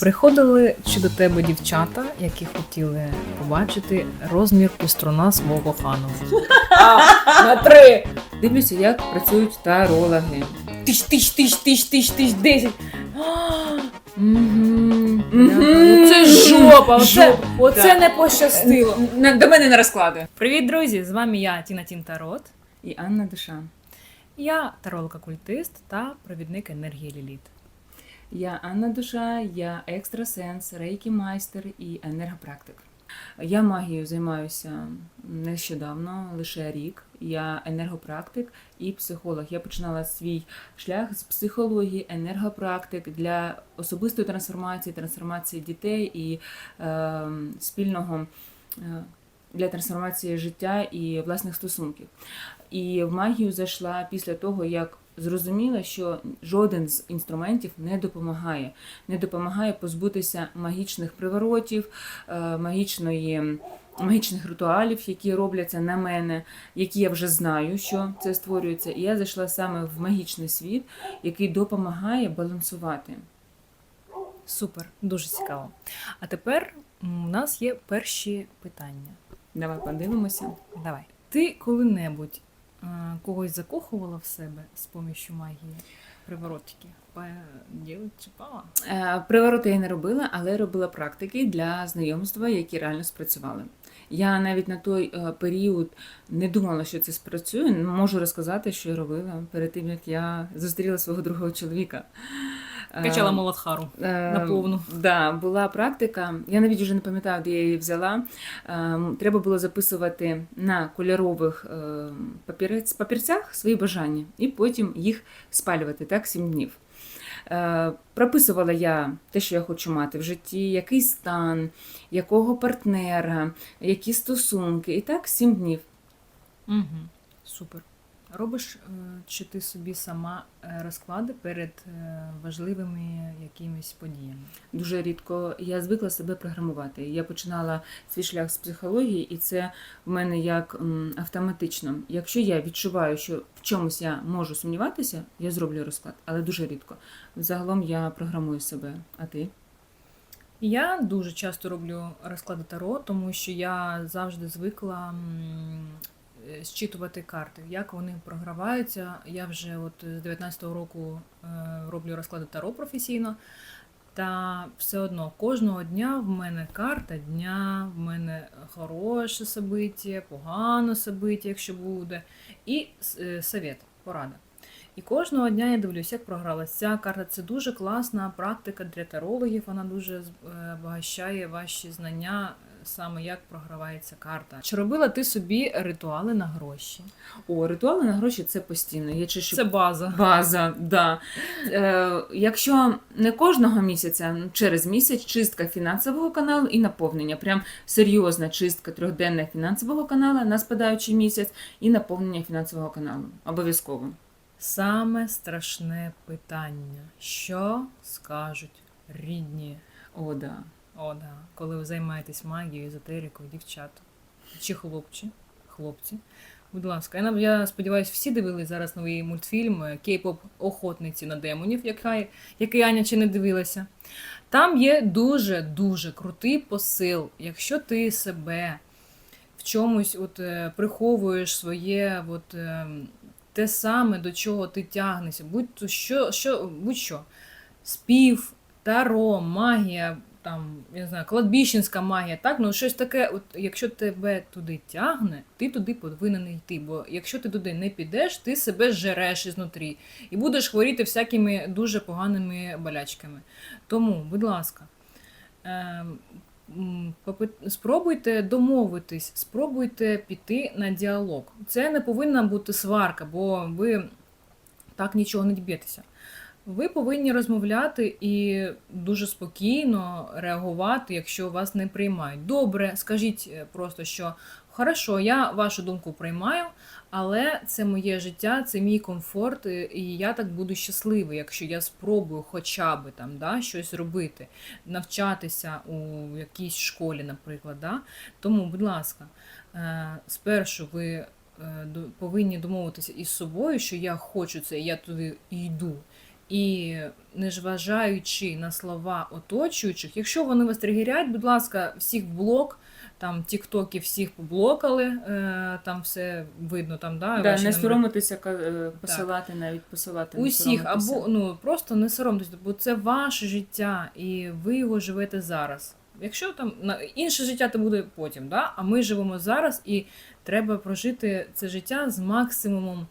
Приходили чи до тебе дівчата, які хотіли побачити розмір піструна свого коханого. на три. Дивлюся, як працюють тарологи. Тиш, тиш, тиш, тиш, тиш, тиш, десять. Мгм. Це жопа, оце, оце не пощастило. До мене на розклади. Привіт, друзі! З вами я, Тіна Тін Тарот. І Анна Душа. Я таролог-окультист та провідник енергії Ліліт. Я Анна Душа, я екстрасенс, рейкі майстер і енергопрактик. Я магією займаюся нещодавно, лише рік. Я енергопрактик і психолог. Я починала свій шлях з психології, енергопрактик для особистої трансформації, трансформації дітей і е, спільного е, для трансформації життя і власних стосунків. І в магію зайшла після того, як зрозуміла, що жоден з інструментів не допомагає. Не допомагає позбутися магічних приворотів, е, магічної. Магічних ритуалів, які робляться на мене, які я вже знаю, що це створюється, і я зайшла саме в магічний світ, який допомагає балансувати. Супер, дуже цікаво. А тепер у нас є перші питання. Давай подивимося. Давай. Ти коли-небудь когось закохувала в себе з помощью магії? Приворотики. Чіпала? Е, Привороти я не робила, але робила практики для знайомства, які реально спрацювали. Я навіть на той е, період не думала, що це спрацює. Можу розказати, що я робила перед тим, як я зустріла свого другого чоловіка. Е, Качала молотхару. Е, наповну. Да, була практика. Я навіть вже не пам'ятаю, де я її взяла. Е, Треба було записувати на кольорових папірець, папірцях свої бажання і потім їх спалювати так сім днів. Е, Прописувала я те, що я хочу мати в житті, який стан, якого партнера, які стосунки, і так сім днів. Угу. Супер. Робиш е, чи ти собі сама е, розклади перед е, важливими якимись подіями? Дуже рідко я звикла себе програмувати. Я починала свій шлях з психології, і це в мене як автоматично. Якщо я відчуваю, що в чомусь я можу сумніватися, я зроблю розклад, але дуже рідко. Загалом я програмую себе. А ти? Я дуже часто роблю розклади таро, тому що я завжди звикла зчитувати карти, як вони програваються. Я вже от з 19-го року е, роблю розклади таро професійно. Та все одно кожного дня в мене карта дня, в мене хороше собиття, погане собиття, якщо буде, і е, совет, порада. І кожного дня я дивлюся, як програлася ця карта. Це дуже класна практика для тарологів. Вона дуже е, багащає ваші знання е, саме як програвається карта. Чи робила ти собі ритуали на гроші? О, ритуали на гроші це постійно. Я чищу Це база. База, да. Е, якщо не кожного місяця, ну, через місяць чистка фінансового каналу і наповнення. Прям серйозна чистка трьохденна фінансового каналу на спадаючий місяць і наповнення фінансового каналу. Обов'язково. Саме страшне питання: що скажуть рідні? О, да. О, да. Коли ви займаєтесь магією, езотерикою, дівчата чи хлопці, хлопці. Будь ласка, я, я сподіваюся, всі дивились зараз новий мультфільм е, Кей-поп охотниці на демонів, яка, який Аня ще не дивилася. Там є дуже-дуже крутий посил. Якщо ти себе в чомусь от, е, приховуєш своє от, е, те саме, до чого ти тягнешся, будь-то що, що, будь-що. Спів, таро, магія, там, я не знаю, кладбіщенська магія, так, ну щось таке, от якщо тебе туди тягне, ти туди повинен йти. Бо якщо ти туди не підеш, ти себе жереш ізнутрі і будеш хворіти всякими дуже поганими болячками. Тому, будь ласка, ем, спробуйте домовитись, спробуйте піти на діалог. Це не повинна бути сварка, бо ви так нічого не діб'єтеся. Ви повинні розмовляти і дуже спокійно реагувати, якщо вас не приймають. Добре, скажіть е, просто, що хорошо, я вашу думку приймаю, але це моє життя, це мій комфорт, і- і я так буду щасливий, якщо я спробую хоча б там да, щось робити, навчатися у якійсь школі, наприклад. Да? Тому, будь ласка, е, спершу ви е, повинні домовитися із собою, що я хочу це, я туди йду. І незважаючи на слова оточуючих, якщо вони вас тригерять, будь ласка, всіх в блок, там тіктоки всіх поблокали, е, там все видно, там, да, Да, не соромитися е, посилати, навіть посилати. Усіх, або ну просто не соромтеся, бо це ваше життя, і ви його живете зараз. Якщо там на інше життя то буде потім, да? а ми живемо зараз, і треба прожити це життя з максимумом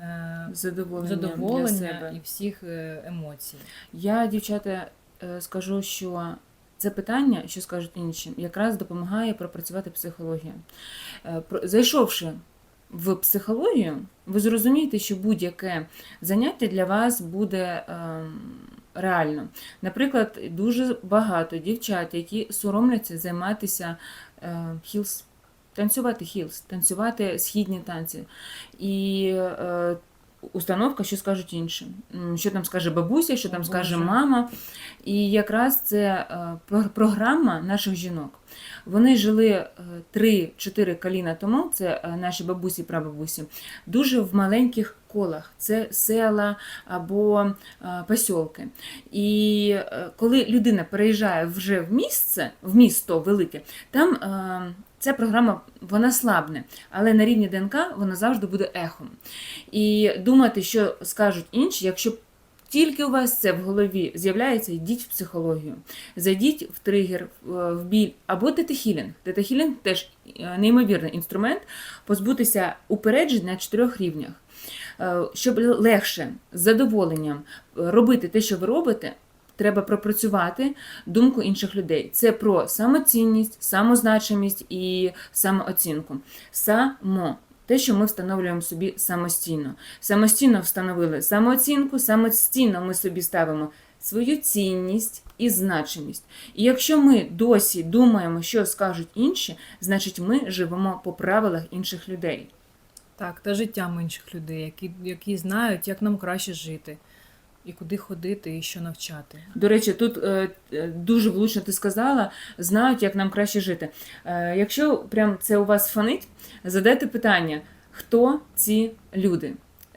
е, задоволення, для себе. і всіх е, емоцій. Я, дівчата, е, скажу, що це питання, що скажуть інші, якраз допомагає пропрацювати психологія. Е, Зайшовши в психологію, ви зрозумієте, що будь-яке заняття для вас буде ем, реально. Наприклад, дуже багато дівчат, які соромляться займатися хілс. Танцювати хілс, танцювати східні танці. І е, установка, що скажуть інші. Що там скаже бабуся, що там скаже мама. І якраз це е, програма наших жінок. Вони жили е, 3-4 коліна тому, це е, наші бабусі і прабабусі, дуже в маленьких колах. Це села або е, посілки. І е, коли людина переїжджає вже в місце, в місто велике, там е, ця програма вона слабне, але на рівні ДНК вона завжди буде ехом. І думати, що скажуть інші, якщо тільки у вас це в голові з'являється, йдіть в психологію, зайдіть в тригер, в біль або тетахілінг. Тетахілінг теж е, неймовірний інструмент позбутися упереджень на чотирьох рівнях. Е, Щоб легше, з задоволенням е, робити те, що ви робите, треба пропрацювати думку інших людей. Це про самоцінність, самозначимість і самооцінку. Само. Те, що ми встановлюємо собі самостійно. Самостійно встановили самооцінку, самостійно ми собі ставимо свою цінність і значимість. І якщо ми досі думаємо, що скажуть інші, значить ми живемо по правилах інших людей. Так, та життям інших людей, які, які знають, як нам краще жити, і куди ходити, і що навчати. До речі, тут е, е, дуже влучно ти сказала, знають, як нам краще жити. Е, якщо прям це у вас фонить, задайте питання, хто ці люди?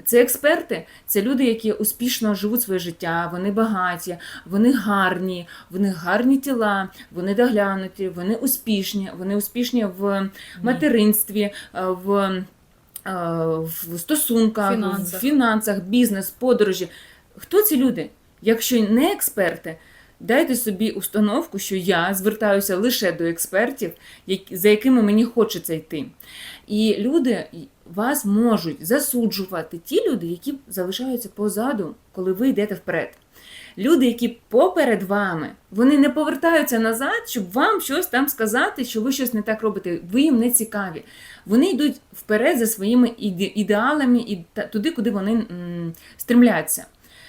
Це експерти, це люди, які успішно живуть своє життя, вони багаті, вони гарні, в них гарні тіла, вони доглянуті, вони успішні, вони успішні в материнстві, е, в, е, в стосунках, Фінансах. в фінансах, бізнес, подорожі. Хто ці люди? Якщо не експерти, дайте собі установку, що я звертаюся лише до експертів, за якими мені хочеться йти. І люди вас можуть засуджувати ті люди, які залишаються позаду, коли ви йдете вперед. Люди, які поперед вами, вони не повертаються назад, щоб вам щось там сказати, що ви щось не так робите. Ви їм не цікаві. Вони йдуть вперед за своїми іде- ідеалами і туди, куди вони м, стремляться.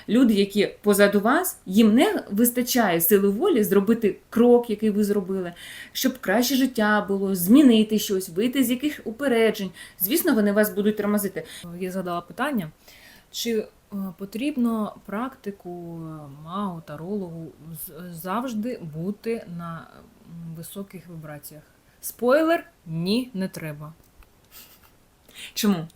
Люди, які позаду вас, їм не вистачає сили волі зробити крок, який ви зробили, щоб краще життя було, змінити щось, вийти з яких упереджень. Звісно, вони вас будуть тормозити. Я згадала питання, чи е, потрібно практику магу, тарологу завжди бути на високих вібраціях? Спойлер, ні, не треба. Чому?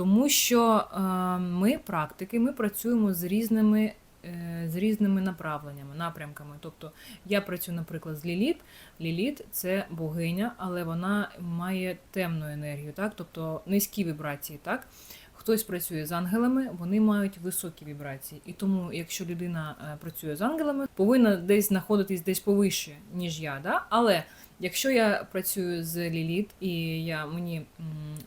Тому що е, ми практики, ми працюємо з різними, е, з різними направленнями, напрямками. Тобто я працюю, наприклад, з Ліліт. Ліліт це богиня, але вона має темну енергію, так? тобто низькі вібрації. Так? Хтось працює з ангелами, вони мають високі вібрації. І тому, якщо людина е, працює з ангелами, повинна десь знаходитись десь повище, ніж я. Да? Але якщо я працюю з Ліліт і я, мені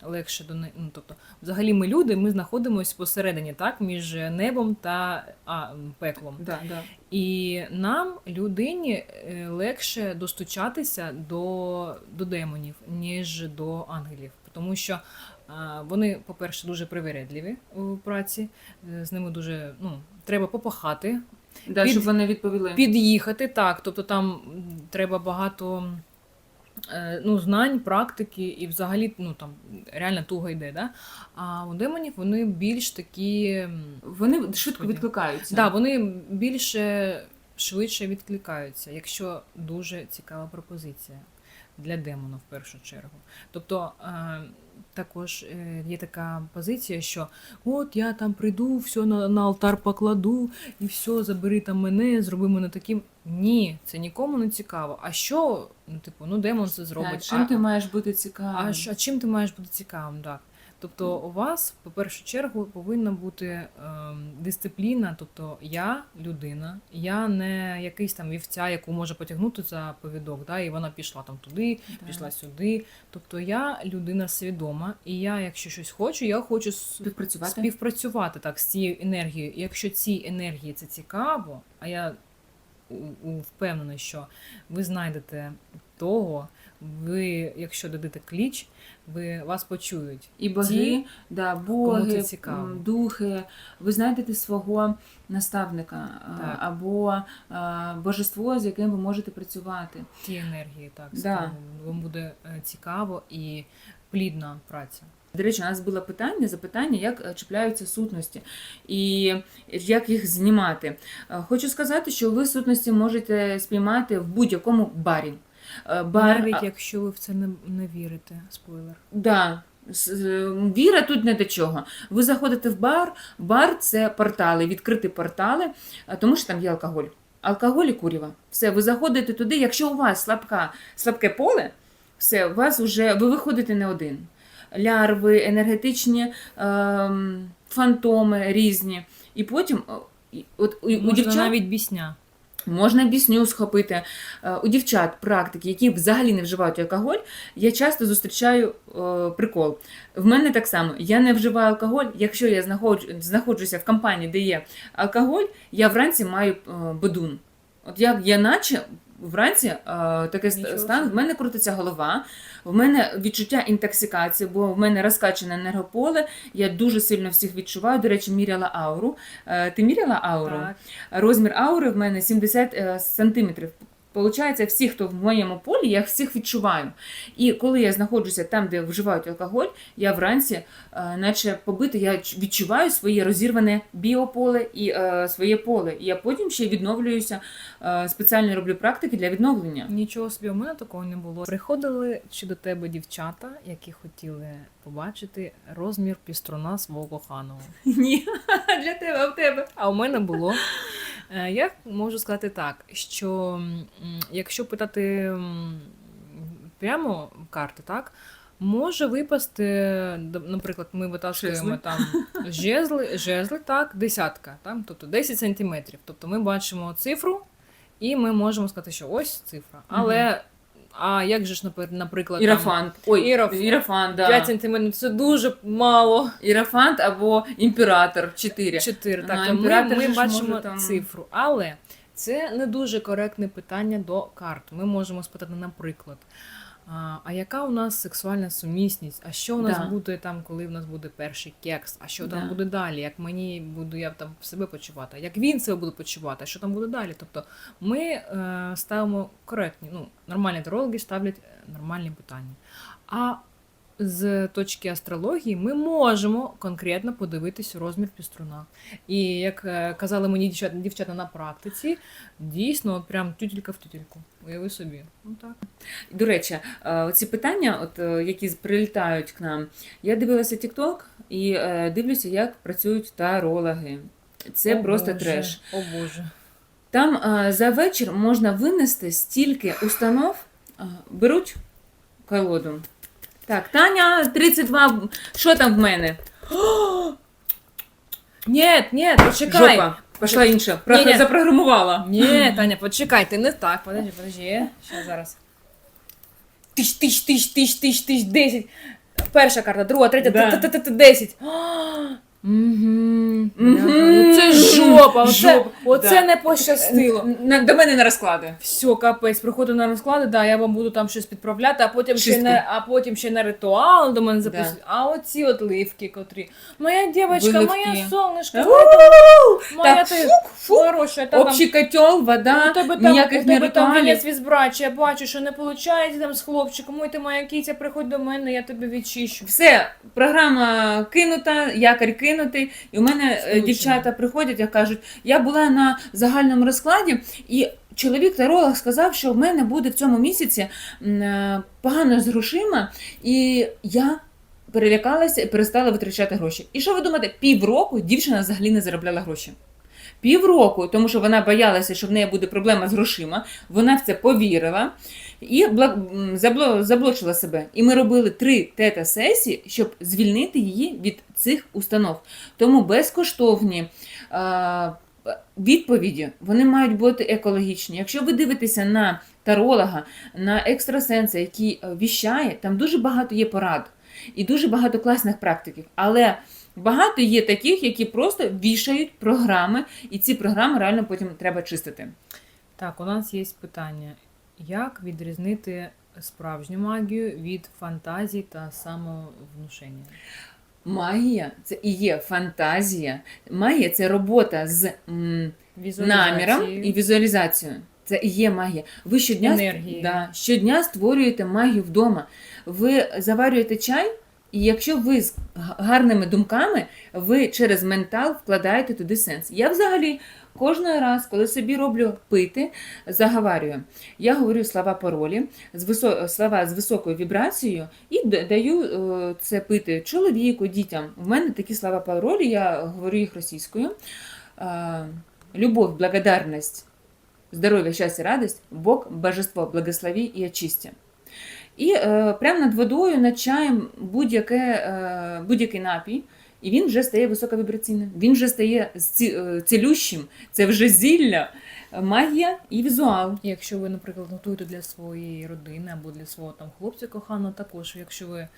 легше до не... ну, тобто, взагалі ми люди, ми знаходимося посередині, так, між небом та а, пеклом. Да, да. І нам, людині, е, легше достучатися до, до демонів, ніж до ангелів. Тому що а, вони, по-перше, дуже привередливі у праці, е, з ними дуже ну, треба попахати, Да, Під- щоб вони відповіли. під'їхати, так. Тобто там треба багато ну, знань, практики, і взагалі ну, там, реально туго йде. Да? А у демонів вони більш такі. Вони швидко відкликаються. Да, вони більше швидше відкликаються, якщо дуже цікава пропозиція. Для демона в першу чергу. Тобто е, також е, є така позиція, що от я там прийду, все на, на алтар покладу, і все, забери там мене, зроби мене таким. Ні, це нікому не цікаво. А що, ну, типу, ну демон це зробить. Так, чим а, ти маєш бути цікавим? а, а чим ти маєш бути цікавим? Так. Тобто у вас, по першу чергу, повинна бути ем, дисципліна. Тобто я людина, я не якийсь там вівця, яку може потягнути за повідок, да, і вона пішла там туди, Так. пішла сюди. Тобто я людина свідома, і я, якщо щось хочу, я хочу Співпрацювати? співпрацювати так з цією енергією. І якщо цій енергії це цікаво, а я впевнена, що ви знайдете того, ви, якщо дадите кліч, ви вас почують. І боги, Ті, да, боги, цікаво. духи, ви знайдете свого наставника Так. або а, божество, з яким ви можете працювати. Ті енергії, так, з Да. вам буде е, цікаво і плідна праця. До речі, у нас було питання, запитання, як е, чіпляються сутності і як їх знімати. Е, Хочу сказати, що ви сутності можете спіймати в будь-якому барі. Е, Бар, Навіть якщо ви в це не, не вірите, спойлер. Да. Е, Віра тут не до чого. Ви заходите в бар, бар це портали, відкриті портали, е, тому що там є алкоголь. Алкоголь і куріва. Все, ви заходите туди. Якщо у вас слабка, слабке поле, все, у вас вже ви виходите не один. Лярви, енергетичні ем, фантоми різні. І потім е, от, у, у дівчат навіть бісня. Можна бісню схопити. Е, У дівчат практики, які взагалі не вживають алкоголь, я часто зустрічаю е, прикол. В мене так само. Я не вживаю алкоголь. Якщо я знаходжу, знаходжуся в компанії, де є алкоголь, я вранці маю е, бедун. От як я наче вранці е, Нічого стан, в мене крутиться голова, в мене відчуття інтоксикації, бо в мене розкачане енергополе, я дуже сильно всіх відчуваю. До речі, міряла ауру. Е, Ти міряла ауру? Так. Розмір аури в мене 70 е, сантиметрів. Получається, всі, хто в моєму полі, я всіх відчуваю. І коли я знаходжуся там, де вживають алкоголь, я вранці, е, наче побити, я відчуваю своє розірване біополе і е, своє поле. І я потім ще відновлююся, е, спеціально роблю практики для відновлення. Нічого собі, у мене такого не було. Приходили чи до тебе дівчата, які хотіли побачити розмір піструна свого коханого. Ні, для тебе, а в тебе. А у мене було. Е, Я можу сказати так, що якщо питати прямо карти, так, може випасти, наприклад, ми витаскуємо Жезли. там жезли, жезли, так, десятка, там, тобто 10 сантиметрів. Тобто ми бачимо цифру, і ми можемо сказати, що ось цифра. Але а як же ж, наприклад, наприклад, там, Ірафант. Ой, Іраф- ірафант, да. 5 сантиметрів це дуже мало. Ірафант або імператор 4. 4. Так, А, імператор ми, ми бачимо там- цифру. Але це не дуже коректне питання до карт. Ми можемо спитати, наприклад, а, а яка у нас сексуальна сумісність? А що у нас Да. буде там, коли в нас буде перший кекс? А що там буде далі? Як мені буду я там себе почувати? Як він себе буде почувати? А що там буде далі? Тобто ми е, ставимо коректні, ну, нормальні дорологи ставлять е, нормальні питання. А з точки астрології ми можемо конкретно подивитись розмір піструна. І як е, казали мені дівчата, дівчата на практиці, дійсно, от прям тютелька в тютельку. Уяви собі. Ну так. До речі, е, ці питання, от, е, які прилітають к нам, я дивилася TikTok і дивлюся, як працюють тарологи. Це О, просто Боже, треш. О Боже. Там за вечір можна винести стільки установ, беруть колоду. Так, Таня, 32, що там в мене? Ні, ні, почекай. Жопа. Пішла інша. Про- Ні-ні. Запрограмувала. Ні, Таня, почекай, ти не так. Подожди, подожди. Ще зараз. Тиш, тиш, тиш, тиш, тиш, тиш, десять. Перша карта, друга, третя, Да. та-та-та-та, десять. Угу. Мгм. Це жопа, оце, Жопа, оце да. не пощастило. На- До мене на розклади. Все, капець, приходу на розклади, да, я вам буду там щось підправляти, а потім ще на, а потім ще на ритуал до мене Да. записують. А оці от ливки, котрі. Моя дівчинка, Виливки. моя сонечко, моя Так, ти хороша, та там Общий котел, вода, у тебе там, ніяких у тебе там неритуалів. вінець візбрача, я бачу, що не виходить там з хлопчиком, ой, ти моя кіця, приходь до мене, я тебе відчищу. Все, програма кинута, якорь кинутий. І у мене е, дівчата приходять і кажуть, я була на загальному розкладі, і чоловік таролог сказав, що в мене буде в цьому місяці е, погано з грошима, і я перелякалася і перестала витрачати гроші. І що ви думаєте, півроку дівчина взагалі не заробляла гроші. Півроку, тому що вона боялася, що в неї буде проблема з грошима, вона в це повірила і заблочила себе. І ми робили три тета-сесії, щоб звільнити її від цих установ. Тому безкоштовні а, відповіді вони мають бути екологічні. Якщо ви дивитеся на таролога, на екстрасенса, який е, віщає, там дуже багато є порад і дуже багато класних практиків. Але багато є таких, які просто вішають програми, і ці програми реально потім треба чистити. Так, у нас є питання: як відрізнити справжню магію від фантазій та самовнушення? Магія це і є фантазія. Магія це робота з м, наміром і візуалізацією. Це і є магія. Ви щодня, да, щодня створюєте магію вдома. Ви заварюєте чай, і якщо ви з гарними думками, ви через ментал вкладаєте туди сенс. Я взагалі кожного раз, коли собі роблю пити, заговарюю. Я говорю слова паролі, з висо... слова з високою вібрацією і даю е, це пити чоловіку, дітям. У мене такі слова паролі, я говорю їх російською. Е, Любов, благодарность, здоров'я, щастя, радость, Бог, божество, благослови і очисті. І е, прямо над водою, над чаєм будь-яке, е, будь-який напій, і він вже стає високовібраційним, він вже стає ці- е, цілющим, це вже зілля, магія і візуал. Якщо ви, наприклад, готуєте для своєї родини або для свого там хлопця коханого, також якщо ви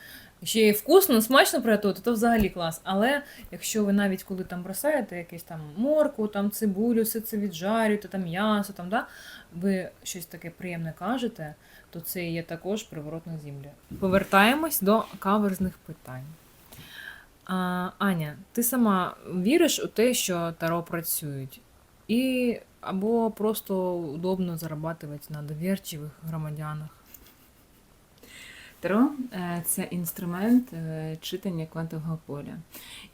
ще й вкусно, смачно приготуєте, то взагалі клас. Але якщо ви навіть коли там бросаєте якусь там морку, там цибулю, все це віджарюєте, там м'ясо, там да, ви щось таке приємне кажете, то це є також приворот на землю. Повертаємось до каверзних питань. А, Аня, ти сама віриш у те, що таро працюють? І або просто удобно зарабатывать на довірчивих громадянах. Таро е, це інструмент е, читання квантового поля.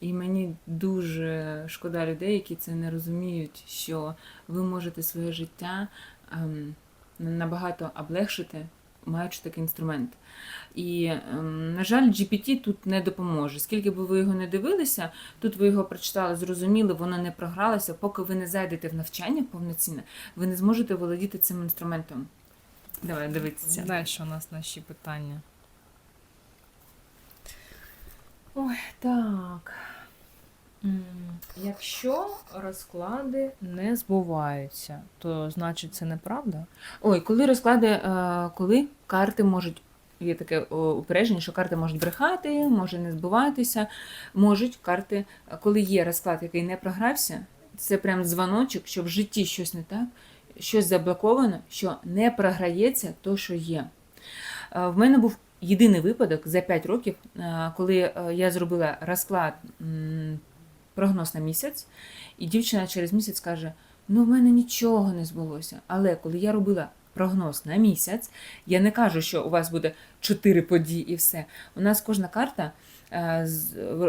І мені дуже шкода людей, які це не розуміють, що ви можете своє життя ем, набагато облегшити, маючи такий інструмент. І, ем, на жаль, GPT тут не допоможе. Скільки би ви його не дивилися, тут ви його прочитали, зрозуміли, воно не програлося. Поки ви не зайдете в навчання повноцінне, ви не зможете володіти цим інструментом. Давай дивитися. Далі у нас наші питання. Ой, так. Якщо розклади не збуваються, то значить це неправда? Ой, коли розклади, е, коли карти можуть. Є таке упередження, що карти можуть брехати, може не збуватися. Можуть карти, е, коли є розклад, який не програвся, це прям дзвоночок, що в житті щось не так, щось заблоковано, що не програється то, що є. Е, В мене був єдиний випадок за 5 років, е, коли е, я зробила розклад прогноз на місяць, і дівчина через місяць каже: ну, в мене нічого не збулося. Але коли я робила прогноз на місяць, я не кажу, що у вас буде чотири події і все. У нас кожна карта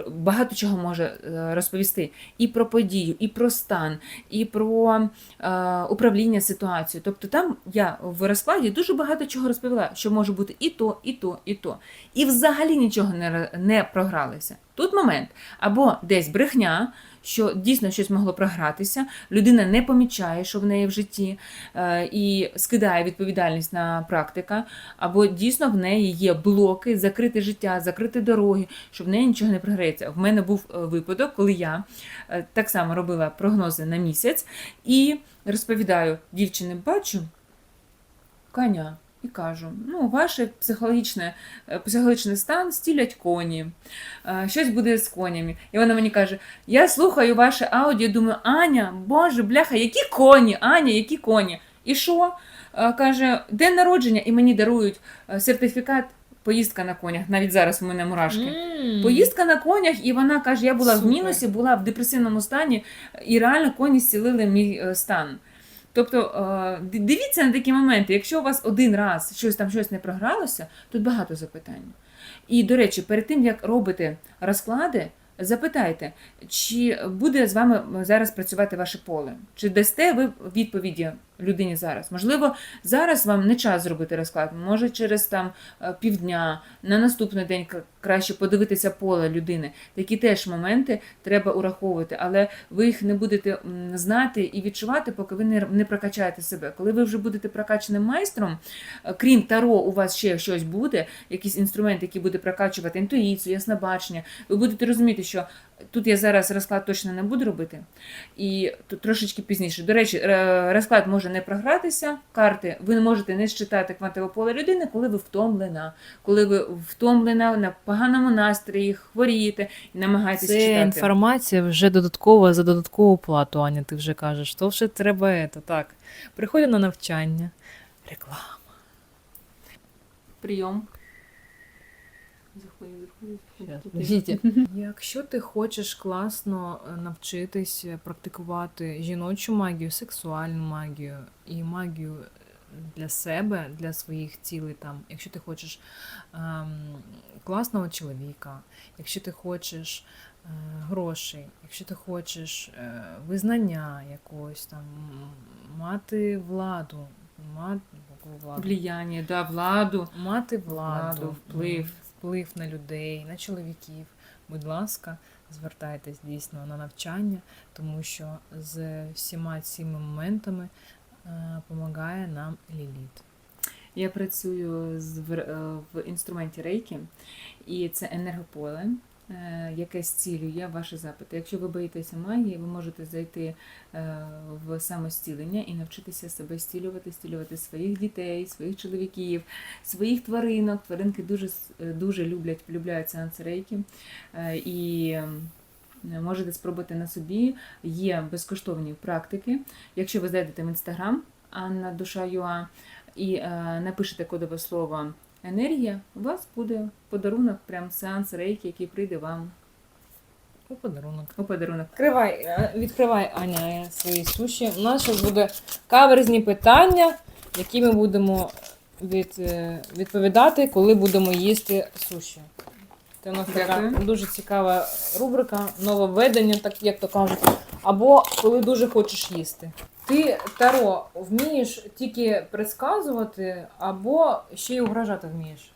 багато чого може е, розповісти і про подію, і про стан, і про е, управління ситуацією. Тобто там я в розкладі дуже багато чого розповіла, що може бути і то, і то, і то. І взагалі нічого не програлося. Тут момент або десь брехня, що дійсно щось могло програтися, людина не помічає, що в неї в житті, е, і скидає відповідальність на практика, або дійсно в неї є блоки, закрите життя, закриті дороги, що в неї нічого не програється. В мене був е, випадок, коли я е, так само робила прогнози на місяць і розповідаю дівчині, бачу коня. І кажу, ну, ваш психологічний, е, психологічний стан стілять коні, Е, щось буде з конями. І вона мені каже: я слухаю ваше аудіо, думаю, Аня, Боже, бляха, які коні, Аня, які коні. І що? Е, Каже, день народження, і мені дарують сертифікат. Поїздка на конях, навіть зараз у мене мурашки. М. Поїздка на конях, і вона каже: я була в мінусі, була в депресивному стані, і реально коні зцілили мій стан. Тобто е, дивіться на такі моменти. Якщо у вас один раз щось там щось не програлося, тут багато запитань. І, до речі, перед тим як робите розклади, запитайте, чи буде з вами зараз працювати ваше поле? Чи дасте ви відповіді людині зараз? Можливо, зараз вам не час зробити розклад, може через там е, півдня, на наступний день краще подивитися поле людини. Такі теж моменти треба ураховувати, але ви їх не будете знати і відчувати, поки ви не, прокачаєте себе. Коли ви вже будете прокачаним майстром, е, крім таро, у вас ще щось буде, якийсь інструмент, який буде прокачувати інтуїцію, яснобачення. Ви будете розуміти, що тут я зараз розклад точно не буду робити. І тут трошечки пізніше. До речі, е, розклад може не програтися. Карти ви не можете не считати квантове поле людини, коли ви втомлена, коли ви втомлена на поганому настрої, хворієте і намагаєтесь Це читати. інформація вже додаткова за додаткову плату, Аня, ти вже кажеш. То вже треба ето, так. Приходимо на навчання. Реклама. Прийом. Подождіть. Якщо ти хочеш класно е, навчитись е, практикувати жіночу магію, сексуальну магію і магію е, для себе, для своїх цілей, там, якщо ти хочеш ем, класного чоловіка, якщо ти хочеш е, грошей, якщо ти хочеш е, визнання якогось там, мати владу, мати владу. Вліяння, да, владу. Мати владу, Владу, вплив. Вплив на людей, на чоловіків. Будь ласка, звертайтесь дійсно на навчання, тому що з всіма цими моментами допомагає нам Ліліт. Я працюю е, в інструменті рейки, і це енергополе, е, яке зцілює ваші запити. Якщо ви боїтеся магії, ви можете зайти е, в самостілення і навчитися себе зцілювати, зцілювати своїх дітей, своїх чоловіків, своїх тваринок. Тваринки дуже, е, дуже люблять, полюбляють сеанси рейки. Е, І можете спробувати на собі. Є безкоштовні практики. Якщо ви зайдете в інстаграм Анна Душа Юа і напишете кодове слово енергія, у вас буде подарунок, прям сеанс рейки, який прийде вам У подарунок. у подарунок. Відкривай, е, відкривай Аня свої суші. У нас зараз буде каверзні питання, які ми будемо від, е, відповідати, коли будемо їсти суші. Це у нас така дуже цікава рубрика, нововведення, так як то кажуть. Або коли дуже хочеш їсти. Ти Таро вмієш тільки предсказувати, або ще й угрожати вмієш.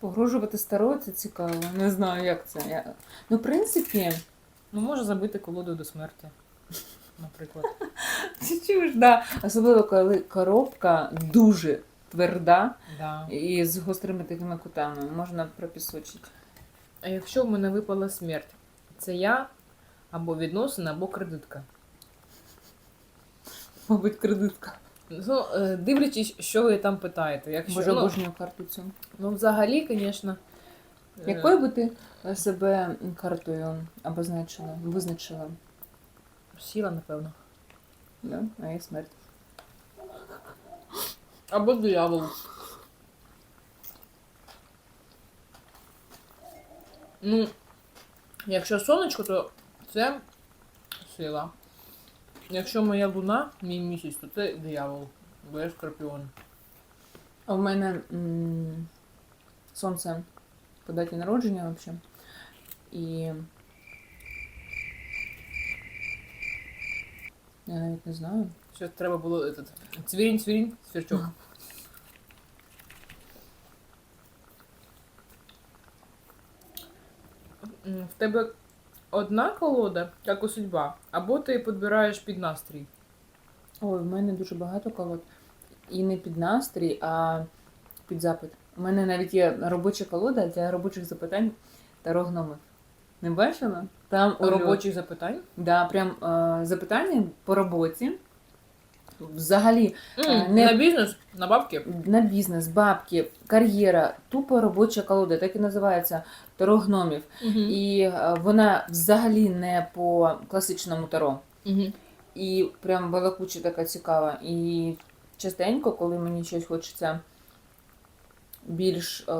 Погрожувати старою це цікаво. Не знаю, як це. Я... Ну, в принципі, Ну, може забити колодою до смерті, наприклад. ти чуєш, да. Особливо коли коробка дуже тверда Да. і з гострими такими кутами. Можна пропісочити. А якщо в мене випала смерть, це я або відносина, або кредитка. Мабуть, кредитка. Ну, е, дивлячись, що ви там питаєте. Якщо, Боже, ну, обожнюю карту цю. ну, взагалі, звісно. е, Якою би ти себе картою обозначила, визначила? Сіла, напевно. Да? А я смерть. Або диявол. Ну, якщо сонечко, то це сила. Якщо моя луна, мій місяць, то це диявол. Бо я скорпіон. А в мене м, сонце по даті народження взагалі. І я навіть не знаю. Що треба було этот, цвірінь, цвірінь, сверчок. М, В тебе одна колода, як у судьба, або ти підбираєш під настрій. Ой, в мене дуже багато колод. І не під настрій, а під запит. У мене навіть є робоча колода для робочих запитань та рогномик. Не бачила? Там У робочих запитань. Да, прям е, запитання по роботі. Взагалі Е, не- На бізнес, на бабки. на бізнес, бабки, кар'єра, тупо робоча колода, так і називається Таро гномів. І е, вона взагалі не по класичному таро. Мгм. І прям балакуча така цікава. І частенько, коли мені щось хочеться більш, е,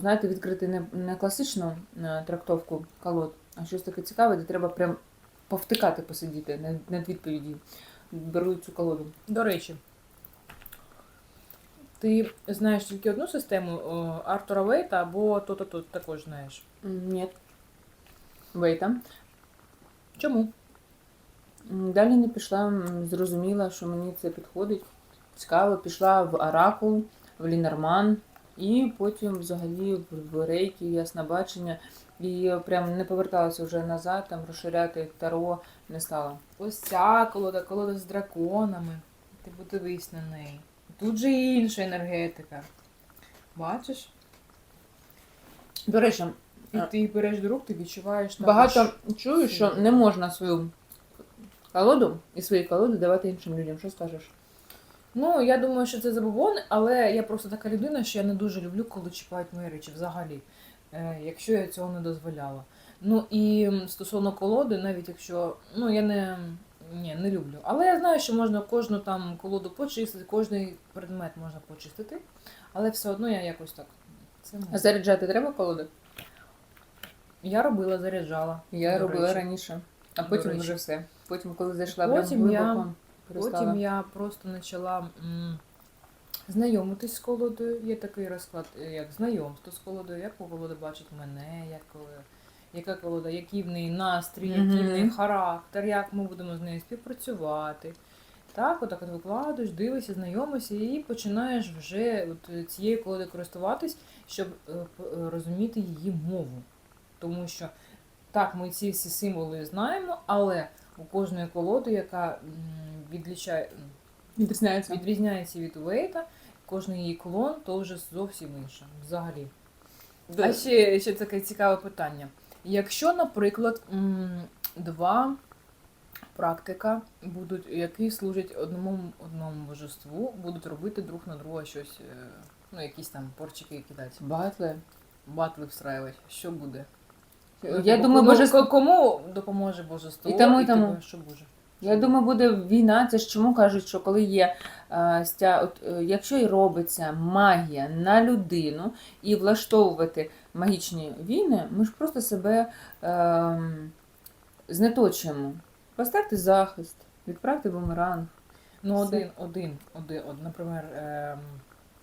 знаєте, відкрити не, не класичну трактовку колод, а щось таке цікаве, де треба прям повтикати, посидіти над, над відповіді. Беру цю колоду. До речі, ти знаєш тільки одну систему Артура Вейта або то-то-то також знаєш. Ні. Вейта. Чому? Далі не пішла, зрозуміла, що мені це підходить. Цікаво, пішла в Оракул, в Лінорман, і потім взагалі в- в Рейкі, ясне бачення. І прям не поверталася вже назад, там розширяти таро не стала. Ось ця колода, колода з драконами. Ти подивись на неї. Тут же інша енергетика. Бачиш? До речі, І ти їх береш до рук, ти відчуваєш також- багато чую, що не можна свою колоду і свої колоди давати іншим людям. Що скажеш? Ну, я думаю, що це забобони, але я просто така людина, що я не дуже люблю, коли чіпають мої речі взагалі, е, якщо я цього не дозволяла. Ну і стосовно колоди, навіть якщо ну я не, ні, не люблю. Але я знаю, що можна кожну там колоду почистити, кожний предмет можна почистити, але все одно я якось так. Це А заряджати треба колоди? Я робила, заряджала. Я до робила речі. раніше, а потім вже все. Потім, коли зайшла Потім прям я- Потім я просто почала знайомитись з колодою. Є такий розклад, е, як знайомство з колодою, як колода бачить мене, як, яка колода, який в неї настрій, який в неї характер, як ми будемо з нею співпрацювати. Так, отак от викладаєш, дивишся, знайомишся і починаєш вже от цією колодою користуватись, щоб е, е, розуміти її мову. Тому що так, ми ці всі символи знаємо, але у кожної колоди, яка відлічає, Відрізняється. відрізняється від Уейта, кожний її колон, то вже зовсім інше. Взагалі. Да. А ще, ще таке цікаве питання. Якщо, наприклад, два практика будуть, які служать одному одному божеству, будуть робити друг на друга щось, е, ну, якісь там порчики кидати, Батли. батли встраювати, що буде? Я Кому- думаю, боже, кому, кому допоможе божество? І тому, і тому. що буде? Я думаю, буде війна. Це ж чому кажуть, що коли є е, стя, от, е, якщо і робиться магія на людину і влаштовувати магічні війни, ми ж просто себе е, знеточуємо. Поставте захист, відправте бумеранг. Ну, Все. один, один, один, от, наприклад, ем,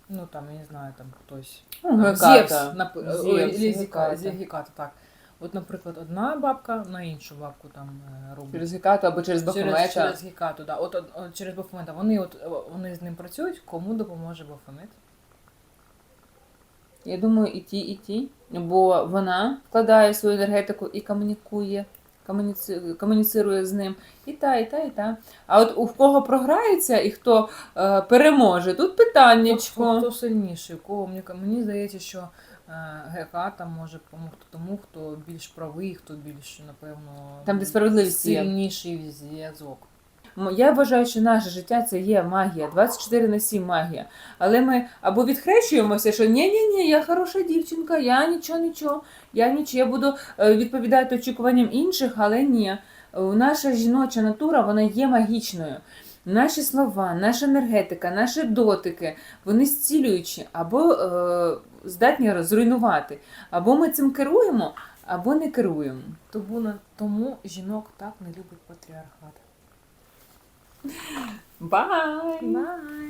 ну там, я не знаю, там хтось. Ну, Геката. Зевс, нап... Зевс, Геката. Зевс, Геката, так. От, наприклад, одна бабка на іншу бабку там е, робить. Через Гекату або через Бафомета. через, через Гекату, да. От, от, от через Бафомета. Вони, от, вони з ним працюють, кому допоможе Бафомет? Я думаю, і ті, і ті. Бо вона вкладає свою енергетику і комунікує, комуніци- комуніцирує з ним. І та, і та, і та. А от у кого програється і хто е, переможе, тут Хто, питаннячко. хто сильніший, у кого мені, мені здається, що Геката може допомогти тому, хто більш правий, хто більш, напевно, Там, де справедливість є. сильніший зв'язок. Я вважаю, що наше життя це є магія, 24 на 7 магія. Але ми або відхрещуємося, що ні, ні, ні, я хороша дівчинка, я нічого, нічого, я нічого, я буду е, відповідати очікуванням інших, але ні. Е, Наша жіноча натура вона є магічною. Наші слова, наша енергетика, наші дотики, вони зцілюючі або е, здатні зруйнувати. Або ми цим керуємо, або не керуємо. Тому, тому жінок так не любить патріархат. Бай! Bye.